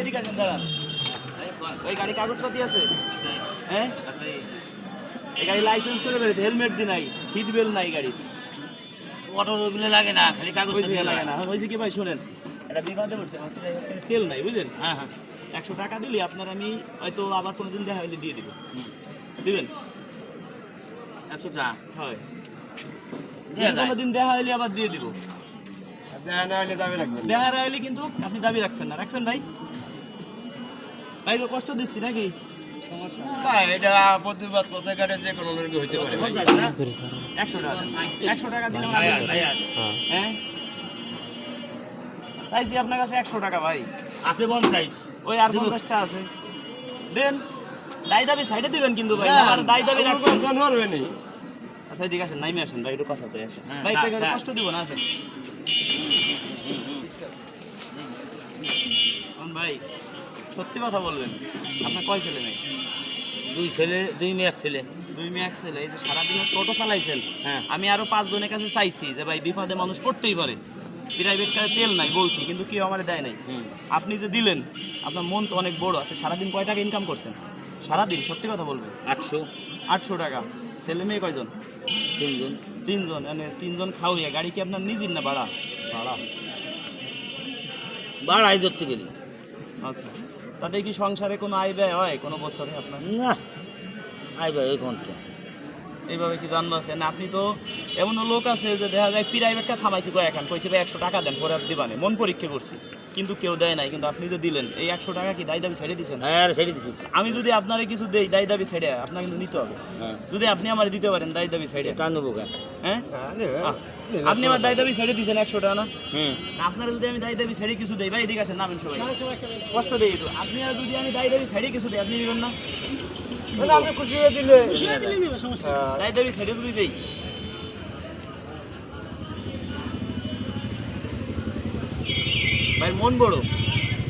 এদিকে আসেন দাঁড়ান। ওই গাড়ি কাগজপাতি আছে? হ্যাঁ? এই গাড়ি লাইসেন্স করে বেরোতে হেলমেট দি নাই সিট বেল্ট নাই গাড়ির। অটোর ওইগুলো লাগে না খালি কাগজ লাগে। না হয়েছে কি ভাই শোনেন। এটা বিপদে পড়ছে তেল নাই বুঝলেন? হ্যাঁ হ্যাঁ। একশো টাকা দিলে আপনার আমি হয়তো আবার কোনোদিন দেখা হলে দিয়ে দিব। দিবেন? একশো টাকা। হয়। দেয়া যায়। কোনোদিন দেখা হলে আবার দিয়ে দিব। দেখা না হলে কিন্তু আপনি দাবি রাখবেন না। রাখবেন ভাই। ভাই কষ্ট দিচ্ছি নাকি। হ্যাঁ? চাইছি আপনার কাছে একশো টাকা ভাই। আছে পঞ্চাশ ওই আর পঞ্চাশটা আছে। দেন দায় দাবি সাইডে দিবেন কিন্তু ভাই। আমার দায় দাবি রাখবেন। কোনো জন পারবে নি। আচ্ছা এদিকে আসেন নাইমে আসেন ভাই একটু কথা বলে আসেন। হ্যাঁ, ভাই। কষ্ট দিব না আসেন। ভাই সত্যি কথা বলবেন আপনার কয় ছেলে মেয়ে? দুই ছেলে দুই মেয়ে এক ছেলে। দুই মেয়ে এক ছেলে এই যে সারাদিন টোটো চালাইছেন। হ্যাঁ। আমি আরও পাঁচ জনের কাছে চাইছি যে ভাই বিপদে মানুষ পড়তেই পারে। প্রাইভেট কারে তেল নাই বলছি কিন্তু কেউ আমার দেয় নাই। আপনি যে দিলেন আপনার মন তো অনেক বড় আছে সারাদিন কয় টাকা ইনকাম করছেন? সারাদিন সত্যি কথা বলবেন? আটশো। আটশো টাকা। ছেলে মেয়ে কয়জন? তিনজন। তিনজন মানে তিনজন খাওয়াইয়া গাড়ি কি আপনার নিজের না ভাড়া? ভাড়া। ভাড়াই ধরতে গেলি। আচ্ছা। তাতে কি সংসারে কোনো আয় ব্যয় হয় কোনো বছরে আপনার? না ব্যয় ওই ঘণ্টা এইভাবে কি জানব আছে। না আপনি তো এমন লোক আছে যে দেখা যায় প্রাইভেটটা থামাইছি কয়েকখান কইছে ভাই একশো টাকা দেন পরে দিবানে মন পরীক্ষা করছি কিন্তু কেউ দেয় নাই কিন্তু আপনি যে দিলেন এই একশো টাকা কি দায় দাবি ছেড়ে দিয়েছেন হ্যাঁ আর ছেড়ে দিছি। আমি যদি আপনারে কিছু দেই দায় দাবি ছেড়ে আপনার কিন্তু নিতে হবে। হ্যাঁ। যদি আপনি আমার দিতে পারেন দায় দাবি ছেড়ে। তা নেব কেন? হ্যাঁ? আপনি আমার দায় দাবি ছেড়ে দিয়েছেন একশো টাকা না? হুম। আপনার যদি আমি দায় দাবি ছেড়ে কিছু দেই ভাই এদিকে আসেন নামেন সবাই। কষ্ট দেই আপনি আর যদি আমি দায় দাবি ছেড়ে কিছু দেই আপনি দিবেন না, আপনি খুশি হয়ে দিলে। দায় দাবি ছেড়ে যদি দেই ভাই মন বড়।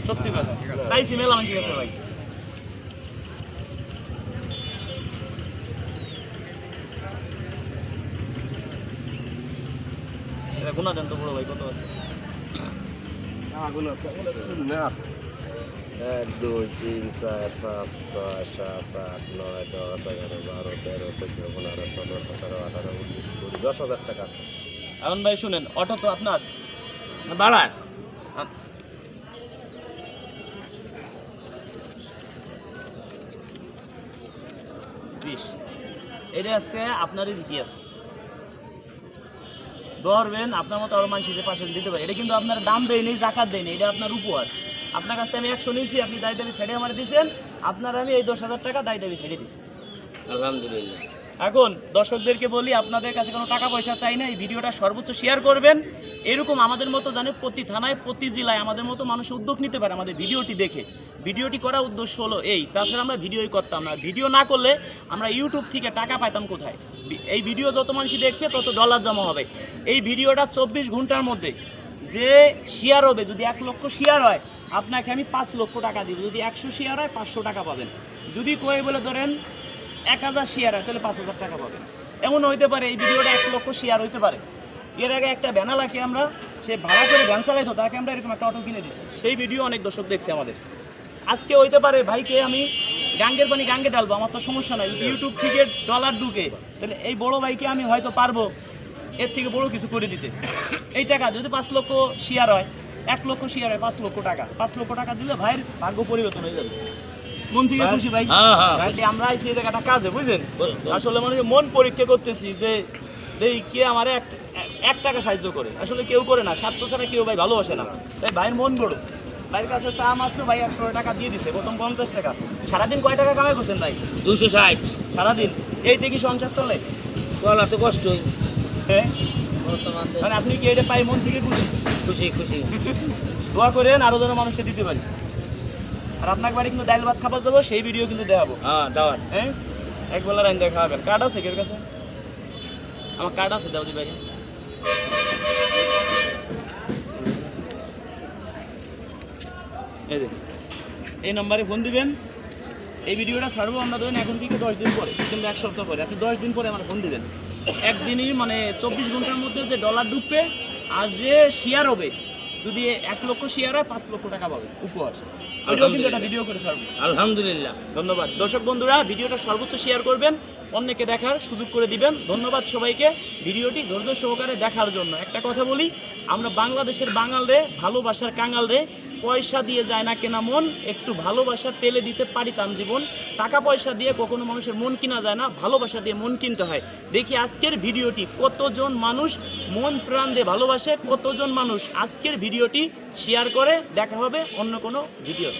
সত্যি কথা। চাইছি মেলা মানুষের কাছে ভাই। গুণা দেন তো বড় ভাই কত আছে? না এক দুই তিন চার পাঁচ ছয় সাত আট নয় দশ এগারো বারো তেরো চোদ্দ পনেরো ষোলো সতেরো আঠারো উনিশ কুড়ি দশ হাজার টাকা আছে। এখন ভাই শুনেন অটো তো আপনার? বাড়ায় বিশ। এটা আছে আপনারই কি আছে? ধরবেন আপনার মতো আরও মানুষের পাশে দিতে পারে। এটা কিন্তু আপনার দাম দেয়নি জাকাত দেয়নি এটা আপনার উপহার। আপনার কাছ থেকে আমি একশো নিয়েছি আপনি দায় দাবি ছেড়ে আমার দিয়েছেন আপনার আমি এই দশ হাজার টাকা দায় দাবি ছেড়ে দিয়েছি। আলহামদুলিল্লাহ। এখন দর্শকদেরকে বলি আপনাদের কাছে কোনো টাকা পয়সা চাই না এই ভিডিওটা সর্বোচ্চ শেয়ার করবেন। এরকম আমাদের মতো জানে প্রতি থানায় প্রতি জেলায় আমাদের মতো মানুষ উদ্যোগ নিতে পারে আমাদের ভিডিওটি দেখে। ভিডিওটি করার উদ্দেশ্য হলো এই তাছাড়া আমরা ভিডিওই করতাম না। ভিডিও না করলে আমরা ইউটিউব থেকে টাকা পাইতাম কোথায়? এই ভিডিও যত মানুষই দেখবে তত ডলার জমা হবে। এই ভিডিওটা চব্বিশ ঘণ্টার মধ্যে যে শেয়ার হবে যদি এক লক্ষ শেয়ার হয় আপনাকে আমি পাঁচ লক্ষ টাকা দিব। যদি একশো শেয়ার হয়, পাঁচশো টাকা পাবেন। যদি কয়ে বলে ধরেন এক হাজার শেয়ার হয়, তাহলে পাঁচ হাজার টাকা পাবেন। এমন হইতে পারে এই ভিডিওটা এক লক্ষ শেয়ার হইতে পারে। এর আগে একটা ব্যানালাকে আমরা, সে ভাড়া করে ভ্যান চালাইতো, তাকে আমরা এরকম একটা অটো কিনে দিচ্ছি সেই ভিডিও অনেক দর্শক দেখছে আমাদের। আজকে হইতে পারে ভাইকে আমি গাঙ্গের পানি গাঙ্গে ঢালবো, আমার তো সমস্যা নাই। যদি ইউটিউব থেকে ডলার ঢুকে, তাহলে এই বড় ভাইকে আমি হয়তো পারব এর থেকে বড় কিছু করে দিতে। এই টাকা যদি পাঁচ লক্ষ শেয়ার হয় এক লক্ষ শেয়ার পাঁচ লক্ষ টাকা। পাঁচ লক্ষ টাকা দিলে ভাইয়ের ভাগ্য পরিবর্তন হয়ে যাবে। মন থেকে খুশি ভাই? হ্যাঁ, হ্যাঁ। আমরা আইছি এই জায়গাটা কাজে বুঝলেন। আসলে মনে মন পরীক্ষা করতেছি যে দেই কে আমার এক এক টাকা সাহায্য করে? আসলে কেউ করে না স্বার্থ ছাড়া কেউ ভাই ভালোবাসে না। তাই ভাইয়ের মন বড়। ভাইয়ের কাছে চা মাত্র ভাই একশো টাকা দিয়ে দিছে প্রথম পঞ্চাশ টাকা। সারাদিন কয় টাকা কামাই করছেন ভাই? দুশো ষাট। সারাদিন। এই দেখি সংসার চলে? চলা তো কষ্টই। হ্যাঁ? মানে আপনি কি এটা পাই মন থেকে খুশি? খুশি খুশি। দোয়া করেন আরও যেন মানুষকে দিতে পারি। আর আপনার বাড়ি কিন্তু ডাইল ভাত খাবার যাব সেই ভিডিও কিন্তু দেখাবো। হ্যাঁ দাওয়ার হ্যাঁ? এক বেলা রাইন দেখা খাবেন কার্ড আছে কের কাছে? আমার কার্ড আছে দাউদি ভাই এই এই নম্বরে ফোন দিবেন। এই ভিডিওটা ছাড়বো আমরা ধরেন এখন থেকে দশ দিন পরে। কিন্তু এক সপ্তাহ পরে। আপনি দশ দিন পরে আমার ফোন দিবেন। একদিনই মানে চব্বিশ ঘণ্টার মধ্যে যে ডলার ঢুকবে আর যে শেয়ার হবে যদি এক লক্ষ শেয়ার হয় পাঁচ লক্ষ টাকা পাবে উপহার। ওইটাও কিন্তু একটা ভিডিও করে ছাড়বো। আলহামদুলিল্লাহ। ধন্যবাদ। দর্শক বন্ধুরা ভিডিওটা সর্বোচ্চ শেয়ার করবেন অন্যকে দেখার সুযোগ করে দিবেন। ধন্যবাদ সবাইকে। ভিডিওটি ধৈর্য সহকারে দেখার জন্য একটা কথা বলি আমরা বাংলাদেশের বাঙাল রে ভালোবাসার কাঙাল রে পয়সা দিয়ে যায় না কেনা মন, একটু ভালোবাসা পেলে দিতে পারিতাম জীবন। টাকা পয়সা দিয়ে কখনো মানুষের মন কিনা যায় না, ভালোবাসা দিয়ে মন কিনতে হয়। দেখি আজকের ভিডিওটি, কতজন মানুষ মন প্রাণ দিয়ে ভালোবাসে, কতজন মানুষ আজকের ভিডিওটি শেয়ার করে, দেখা হবে অন্য কোনো ভিডিও